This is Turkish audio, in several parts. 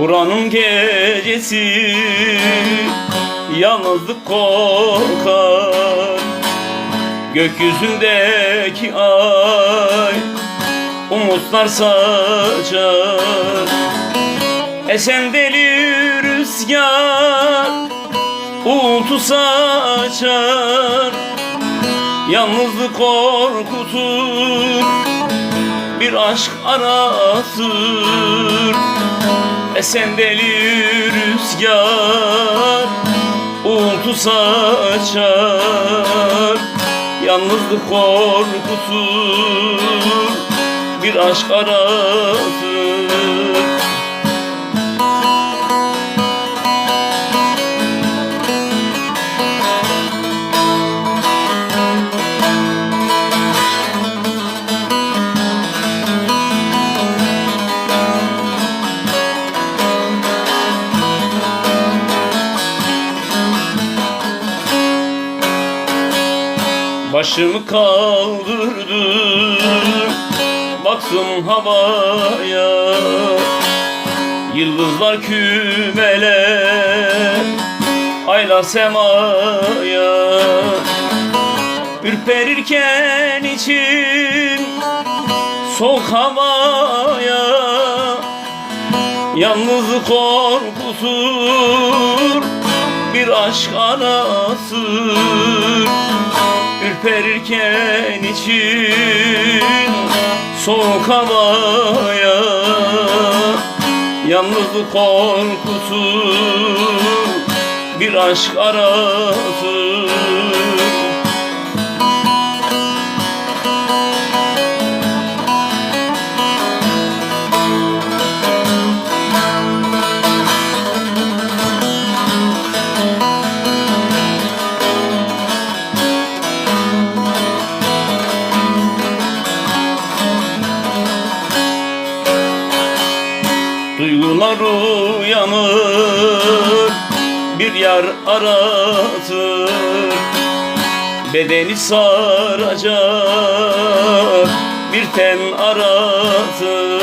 Buranın gecesi yalnızlık korkar. Gökyüzündeki ay umutlar saçar. Esen deli rüzgar uğultu saçar. Yalnızlık korkutur bir aşk arasır Esen deli rüzgar Uğultu saçar. Yalnızlık korkutur Bir aşk arasır Başımı kaldırdım Baktım havaya. Yıldızlar kümeler Ayla semaya. Ürperirken içim Soğuk havaya. Yalnızlık korkutur Bir aşk arasır Ürperirken için soğuk havaya Yalnızlık korkutur bir aşk arasın Duygular uyanır Bir yar aratır. Bedeni saracak Bir ten aratır.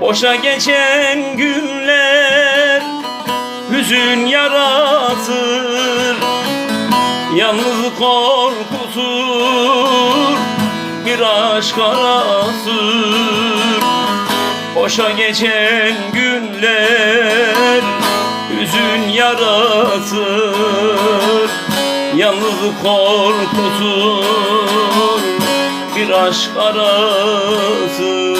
Boşa geçen günler Hüzün yaratır. Yalnız korkutur Bir aşk arasır Boşa geçen günler Hüzün yaratır. Yalnızlık korkutur Bir aşk arasın